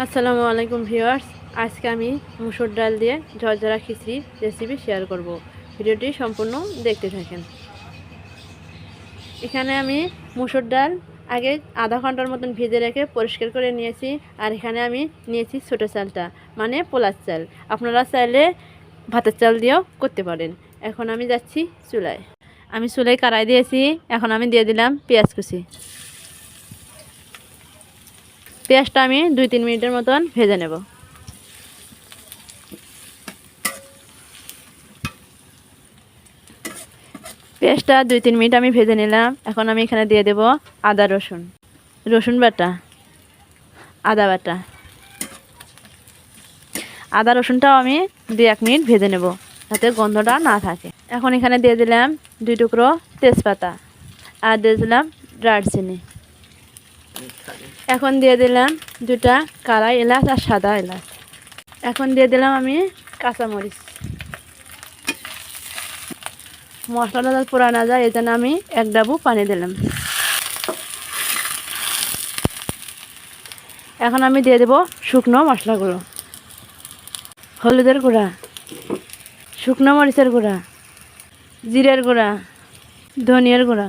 আসসালামু আলাইকুম ভিউয়ার্স। আজকে আমি মুসুর ডাল দিয়ে ঝরঝরা খিচড়ির রেসিপি শেয়ার করব। ভিডিওটি সম্পূর্ণ দেখতে থাকেন। এখানে আমি মুসুর ডাল আগে আধা ঘণ্টার মতন ভেজে রেখে পরিষ্কার করে নিয়েছি, আর এখানে আমি নিয়েছি ছোটো চালটা মানে পোলার চাল। আপনারা চাইলে ভাতের চাল দিয়েও করতে পারেন। এখন আমি যাচ্ছি চুলায়। আমি চুলায় কারাই দিয়েছি, এখন আমি দিয়ে দিলাম পেঁয়াজ কুচি। পেঁয়াজটা আমি দুই, তিন মিনিটের মতন ভেজে নেব। পেঁয়াজটা দুই, তিন মিনিট আমি ভেজে নিলাম। এখন আমি এখানে দিয়ে দেব আদা, রসুন। রসুন বাটা। আদা বাটা। আদা, রসুনটাও আমি দুই, এক মিনিট ভেজে নেব যাতে গন্ধটা না থাকে। এখন এখানে দিয়ে দিলাম দুই টুকরো তেজপাতা। আর দিয়ে দিলাম দারচিনি। এখন দিয়ে দিলাম দুটা কালা এলাচ আর সাদা এলাচ। এখন দিয়ে দিলাম আমি কাঁচামরিচ। মশলাটা পোড়া না যায় এই জন্য আমি এক ডাবু পানি দিলাম। এখন আমি দিয়ে দেব শুকনো মশলাগুলো। হলুদের গুঁড়া, শুকনো মরিচের গুঁড়া, জিরের গুঁড়া, ধনিয়ার গুঁড়া।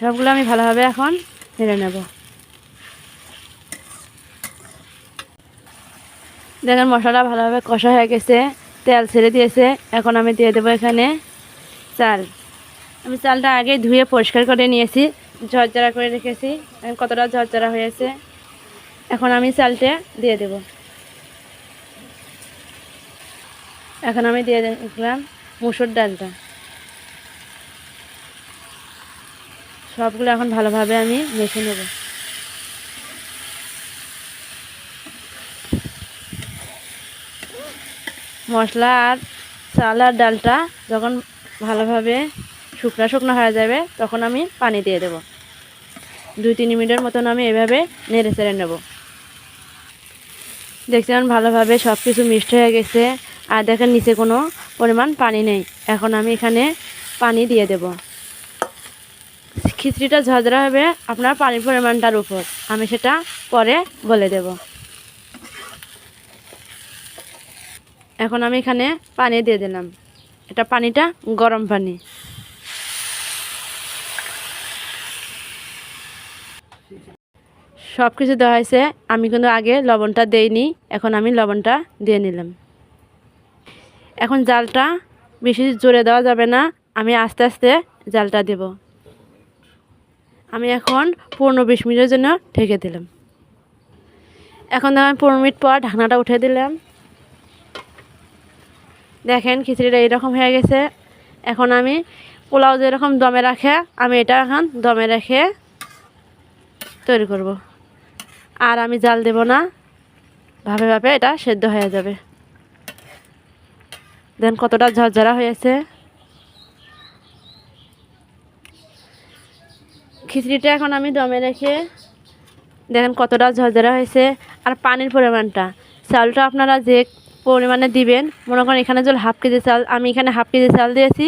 সবগুলো আমি ভালোভাবে এখন নেড়ে নেব। দেখেন মশলাটা ভালোভাবে কষা হয়ে গেছে, তেল ছেড়ে দিয়েছে। এখন আমি দিয়ে দেবো এখানে চাল। আমি চালটা আগে ধুয়ে পরিষ্কার করে নিয়েছি, ঝরঝরা করে রেখেছি। এখন কতটা ঝরঝরা হয়েছে। এখন আমি চালটা দিয়ে দেব। এখন আমি দিয়ে দেখলাম মুসুর ডালটা। সবগুলো এখন ভালোভাবে আমি মেশে নেব। মশলা আর চাল আর ডালটা যখন ভালোভাবে শুকনো শুকনো হয়ে যাবে, তখন আমি পানি দিয়ে দেব। দুই তিন মিনিটের মতন আমি এভাবে নেড়ে চেড়ে নেব। দেখছেন ভালোভাবে সব কিছু মিক্সড হয়ে গেছে। আর দেখেন নিচে কোনো পরিমাণ পানি নেই। এখন আমি এখানে পানি দিয়ে দেবো। খিচড়িটা ঝরঝরা হবে আপনার পানির পরিমাণটার উপর। আমি সেটা পরে বলে দেব। এখন আমি এখানে পানি দিয়ে দিলাম। এটা পানিটা গরম পানি। সব কিছু দেওয়া হয়েছে। আমি কিন্তু আগে লবণটা দেইনি। এখন আমি লবণটা দিয়ে নিলাম। এখন জালটা বেশি জোরে দেওয়া যাবে না। আমি আস্তে আস্তে জালটা দেবো। আমি এখন পনেরো বিশ মিনিটের জন্য ঢেকে দিলাম। এখন আমি পনেরো মিনিট পর ঢাকনাটা উঠে দিলাম। দেখেন খিচড়িটা এরকম হয়ে গেছে। এখন আমি পোলাও যেরকম দমে রাখে, আমি এটা এখন দমে রেখে তৈরি করব। আর আমি জাল দেব না। ভাবে ভাবে এটা সেদ্ধ হয়ে যাবে। দেন কতটা ঝরঝরা হয়েছে। খিচড়িটা এখন আমি দমে রেখে দেখেন কতটা ঝরঝরা হয়েছে আর পানির পরিমাণটা। চালটা আপনারা যে পরিমাণে দিবেন, মনে করেন এখানে জল হাফ কেজি চাল, আমি এখানে হাফ কেজি চাল দিয়েছি,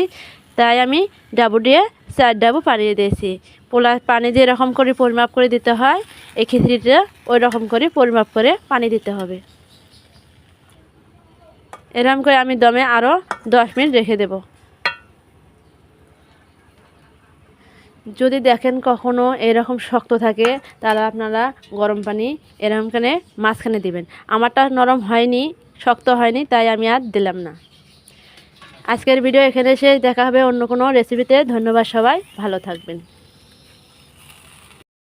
তাই আমি ডাবু দিয়ে চার ডাবু পানিয়ে দিয়েছি। পোলা পানি যে এরকম করে পরিমাপ করে দিতে হয়, এই খিচড়িটা ওই রকম করে পরিমাপ করে পানি দিতে হবে। এরকম করে আমি দমে আরও দশ মিনিট রেখে দেবো। যদি দেখেন কখনো এরকম শক্ত থাকে, তাহলে আপনারা গরম পানি এরকমখানে মাঝখানে দিবেন। আমারটা নরম হয়নি, শক্ত হয়নি, তাই আমি আর দিলাম না। আজকের ভিডিও এখানে এসে দেখা হবে অন্য কোনো রেসিপিতে ধন্যবাদ সবাই। ভালো থাকবেন।